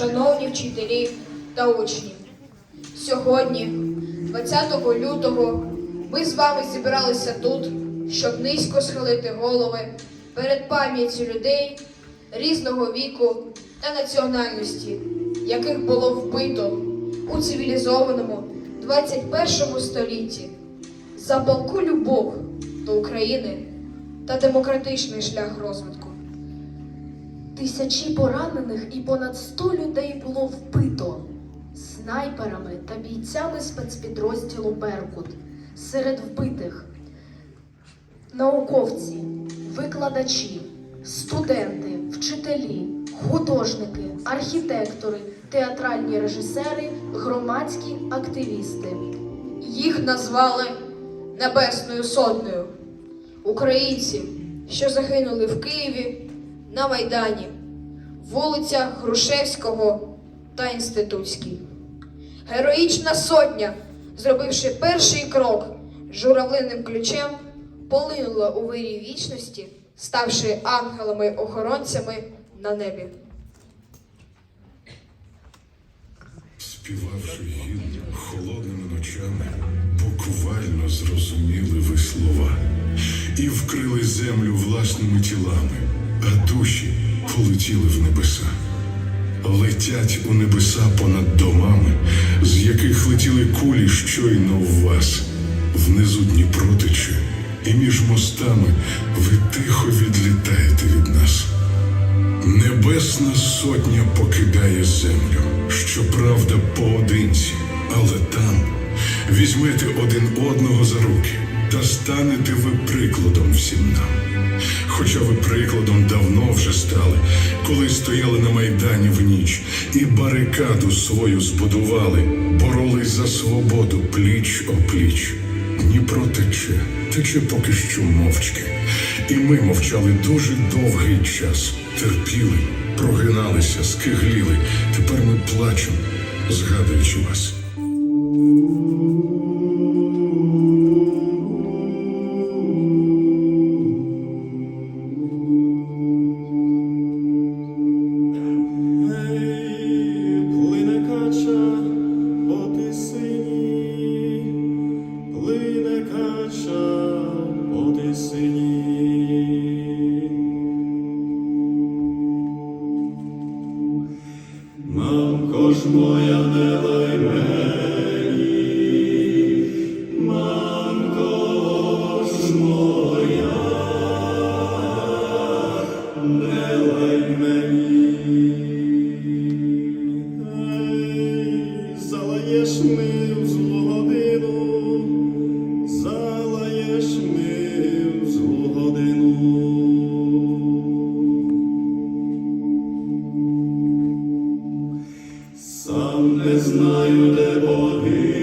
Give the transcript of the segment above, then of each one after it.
шановні вчителі та учні. Сьогодні, 20 лютого, ми з вами зібралися тут, щоб низько схилити голови перед пам'яттю людей різного віку та національності, яких було вбито у цивілізованому 21 столітті за палку любов до України та демократичний шлях розвитку. Тисячі поранених і понад 100 людей було вбито снайперами та бійцями спецпідрозділу Беркут. Серед вбитих науковці, викладачі, студенти, вчителі, художники, архітектори, театральні режисери, громадські активісти. Їх назвали Небесною Сотнею. Українці, що загинули в Києві на Майдані, вулицях Грушевського та Інститутській. Героїчна сотня, зробивши перший крок журавлиним ключем, полинула у вирій вічності, ставши ангелами-охоронцями на небі. Співавши гімн холодними ночами, буквально зрозуміли ви слова і вкрили землю власними тілами, а душі полетіли в небеса. Летять у небеса понад домами, з яких летіли кулі щойно в вас. Внизу Дніпро тече, і між мостами ви тихо відлітаєте від нас. Небесна сотня покидає землю, щоправда, поодинці, але там візьмете один одного за руки та станете ви прикладом всім нам. Хоча ви прикладом давно вже стали, коли стояли на майдані в ніч і барикаду свою збудували, боролись за свободу пліч опліч. Дніпро тече, тече поки що мовчки. І ми мовчали дуже довгий час, терпіли, прогиналися, скигліли. Тепер ми плачемо, згадуючи вас. Мамко ж моя не лай не знаю, де боги.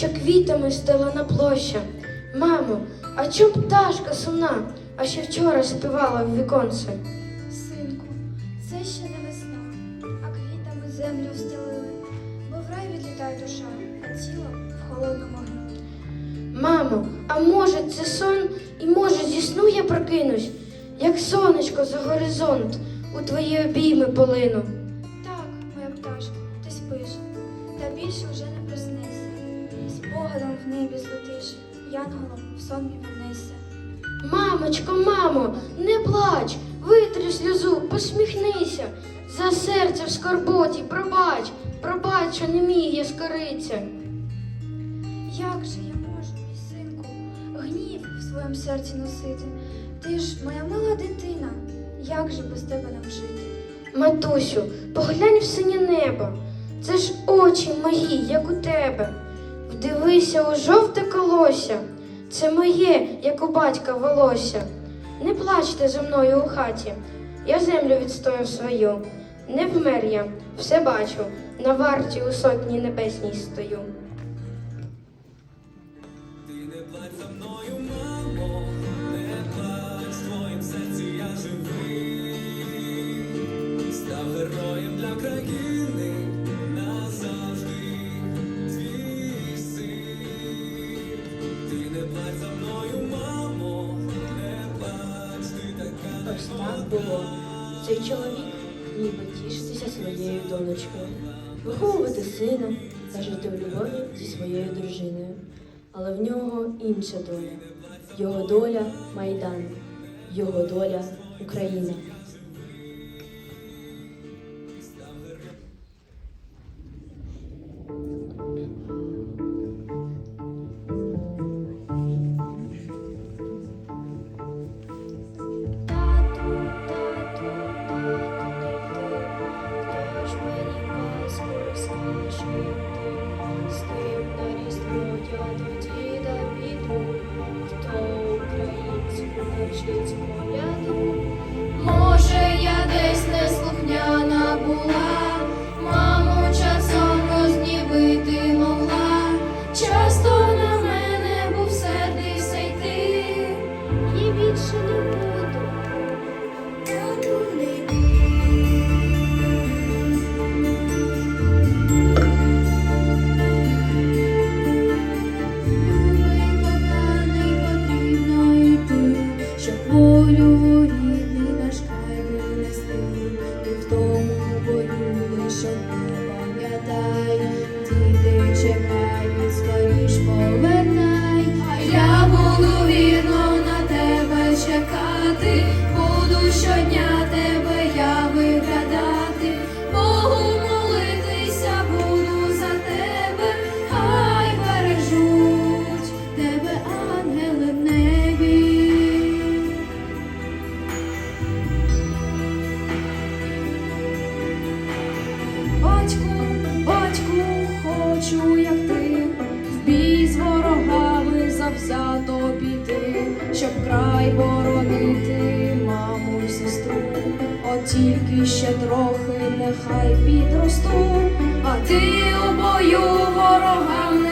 Що квітами стелена площа? Мамо, а чом пташка сумна, а ще вчора співала в віконце? Синку, це ще не весна, а квітами землю встелили, бо в рай відлітає душа, а тіло в холодному огні. Мамо, а може це сон, і може зі сну я прокинусь, як сонечко за горизонт у твої обійми полину. Небі злетиш, янголом в сон мій. Мамочко, мамо, не плач, витри сльозу, посміхнися. За серце в скорботі, пробач, пробач, що не міг я скориться. Як же я можу, мій синку, гнів в своєму серці носити? Ти ж моя мила дитина, як же без тебе нам жити? Матусю, поглянь в синє небо. Це ж очі мої, як у тебе. Вдивися у жовте колося. Це моє, як у батька волосся. Не плачте за мною у хаті. Я землю відстояв свою. Не вмер я, все бачу. На варті у сотні небесній стою. Було. Цей чоловік міг би тішитися своєю донечкою, виховувати сина та жити в любові зі своєю дружиною. Але в нього інша доля. Його доля Майдан, його доля Україна. Хочу, як ти, в бій з ворогами завзято піти, щоб край боронити маму й сестру. От тільки ще трохи нехай підросту, а ти у бою ворогам не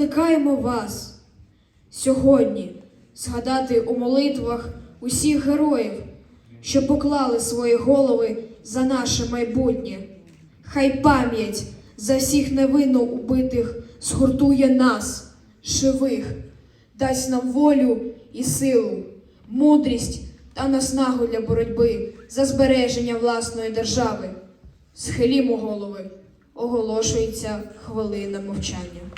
закликаємо вас сьогодні згадати у молитвах усіх героїв, що поклали свої голови за наше майбутнє. Хай пам'ять за всіх невинно убитих згуртує нас, живих, дасть нам волю і силу, мудрість та наснагу для боротьби за збереження власної держави. Схилімо голови, оголошується хвилина мовчання.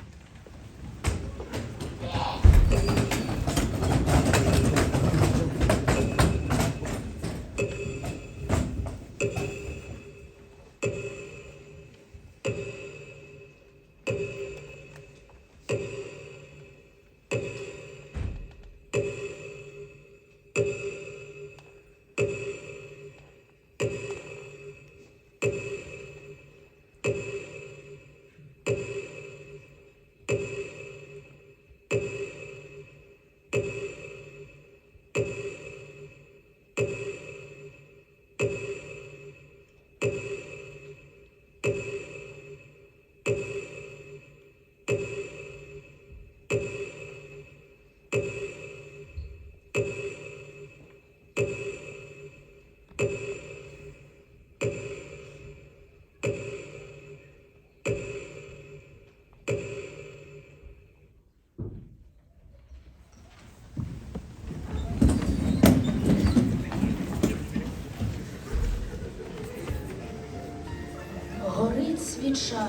Свіча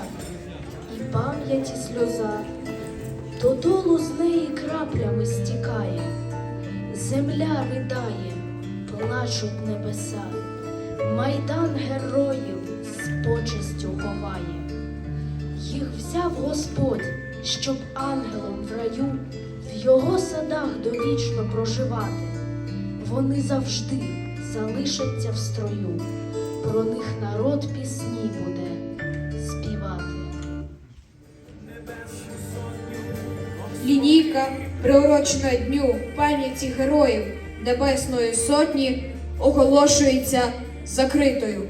і пам'яті сльоза, додолу з неї краплями стікає, земля ридає, плачуть небеса, майдан героїв з почестю ховає. Їх взяв Господь, щоб ангелом в раю в його садах довічно проживати. Вони завжди залишаться в строю, про них народ пісні буде співати. Лінійка, приурочена дню пам'яті героїв Небесної Сотні, оголошується закритою.